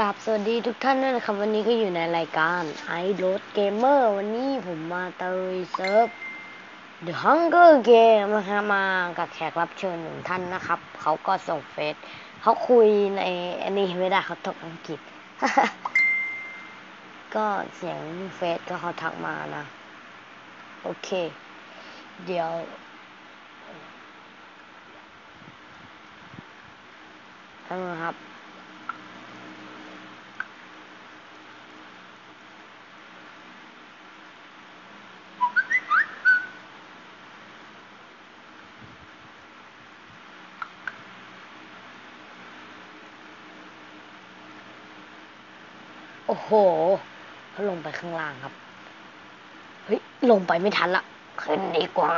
กับสวัสดีทุกท่านด้วยนะครับ วันนี้ก็อยู่ในรายการ i r o a d Gamer วันนี้ผมมาเตยเซิร์ฟ The Hunger Game นะครับมากับแขกรับเชิญหนึ่งท่านนะครับ เขาก็ส่งเฟซเขาคุยในอันนี้ไม่ได้เขาตกอังกฤษ ก็เสียงเฟซก็เขาทักมานะ โอเค เดี๋ยวท่านนะครับ โอ้โหเขาลงไปข้างล่างครับ เฮ้ย ลงไปไม่ทันละ ขึ้นดีกว่า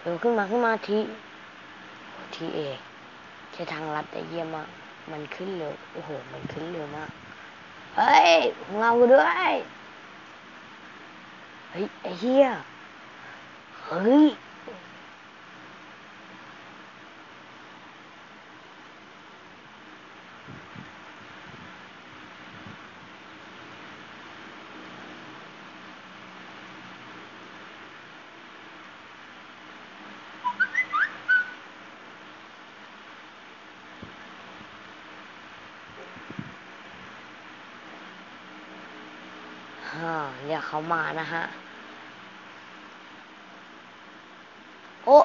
เดี๋ยวขึ้นมาขึ้นมาที ทีเอใช้ทางลัดแต่เยี่ยมมาก มันขึ้นเร็ว โอ้โห มันขึ้นเร็วมาก เฮ้ย ของเราด้วย เฮ้ย ไอ้เหี้ย เฮ้ย ฮ่าเรียกเขามานะฮะ โอ้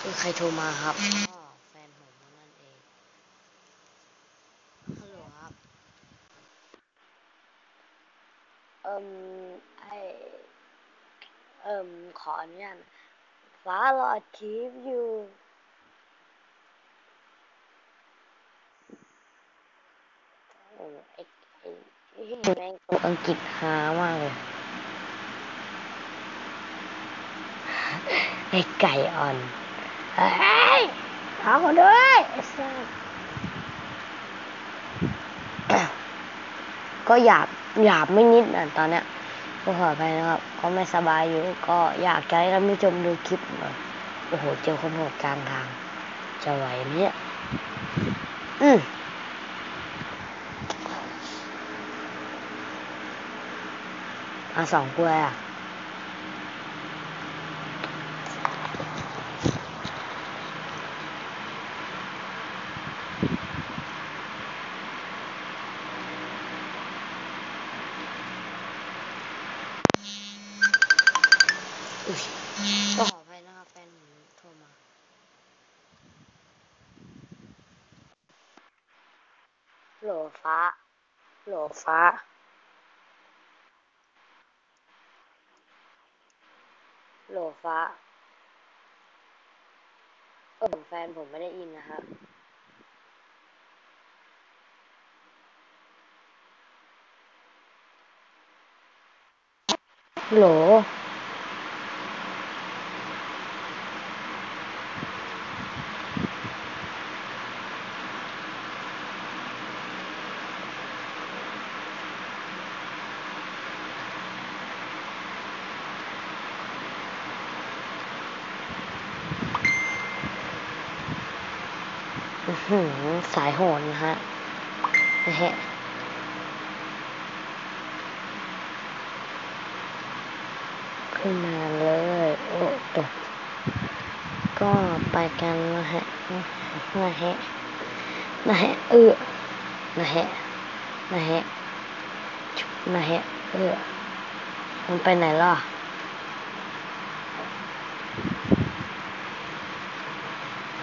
คือใครโทรมาครับก็แฟนผมนั่นเอง ฮัลโหลครับ เอิ่มไอ เอิ่มขออนุญาตฟ้ารอคลิปอยู่โอ้ไอไอไอ้แม่งตัวอังกฤษหามากเลยไอไก่อ่อนเฮ้ยขอมาด้วยไอ้สัสก็หยาบหยาบไม่นิดนะตอนเนี้ย ก็ขออภัยนะครับ ก็ไม่สบายอยู่ ก็อยากจะให้ท่านผู้ชมดูคลิปหน่อยโอ้โห เจอคนโหดกลางทาง จะไหวไหมเนี่ยอืมอาสองกล้วยอะ ก็ขออภัยนะครับแฟนผมโทรมา โหลฟ้า โหลฟ้า โหลฟ้า เออแฟนผมไม่ได้ยินนะฮะโหล สายโหนนะฮะนะฮะขึ้นมาเลย โอ้ตกก็ไปกันนะฮะนะฮะนะฮะเออนะฮะนะฮะนะฮะเออมันไปไหนล่ะ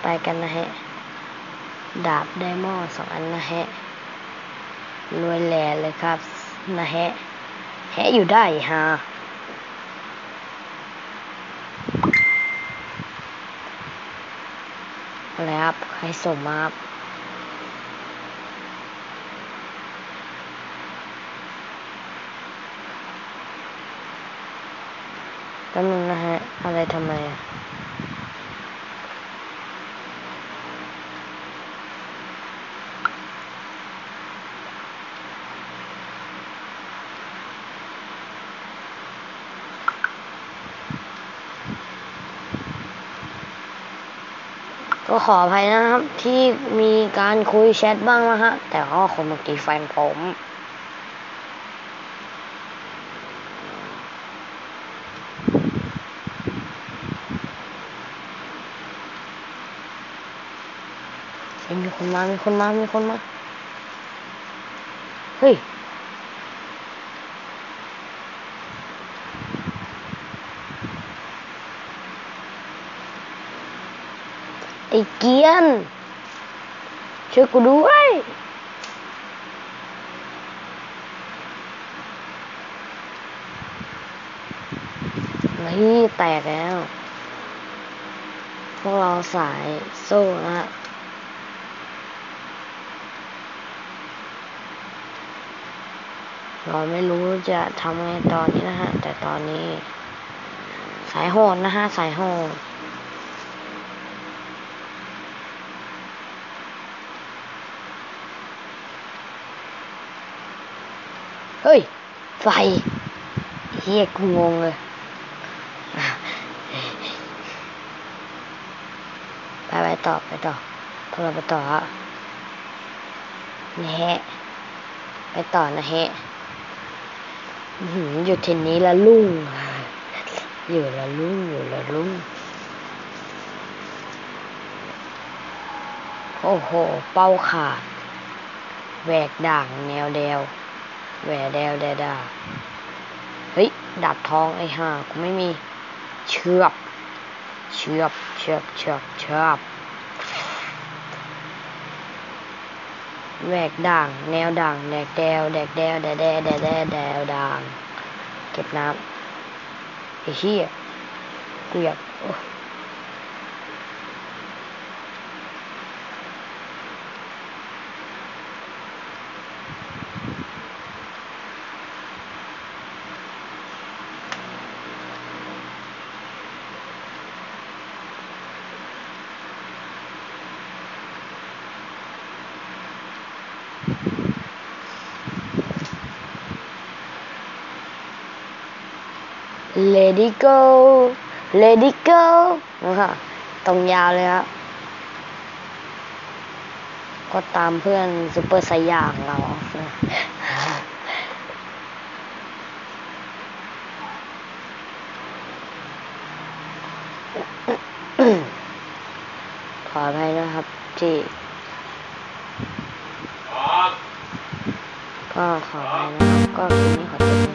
ไปกันนะฮะ ดาบไดมอนด์สองอันนะฮะรวยแหล่เลยครับ นะฮะ แฮะอยู่ได้ฮะแล้วครับ ใครส่งมาครับแป๊บนึงนะฮะ อะไรทำไมอะ ก็ขออภัยนะครับ ที่มีการคุยแชทบ้างนะฮะ แต่ก็คงมาตีแฟนผมมีคนมา มีคนมา มีคนมา เฮ้ย ไอ้เกียนช่วยกูด้วยนี่แตกแล้ว พวกเราสายสู้นะฮะเราไม่รู้จะทำไงตอนนี้นะฮะ แต่ตอนนี้ สายโหดนะฮะ สายโหด เฮ้ย ไฟเฮียกูงงเลยไปไปต่อไปต่อพวกเราไปต่อฮะนะฮะ ไปต่อนะฮะอื้หยู่ทีนี้ละลุ่ง อยู่ละลุ่ง อยู่ละลุ่ง โอ้โห เป้าขาด แหวกด่างแนวเดียว แหวแดวแดดาเฮ้ยดาบทองไอ้ห่ากูไม่มีเชือบเชือบเชือบเชือบเชือบแหวกด่าง แนวด่างแดกแดวแดกแดวแดแดแดแดแดวด่าง เก็บน้ำไอ้เหี้ยเกลียดโอ้ยเลดี้โก เลดี้โกนะฮะตรงยาวเลยครับก็ตามเพื่อนซูเปอร์ไซยาของเรา ขออภัยนะครับที่ก็ขออภัยนะครับ ก็คลิปนี้ขอจบ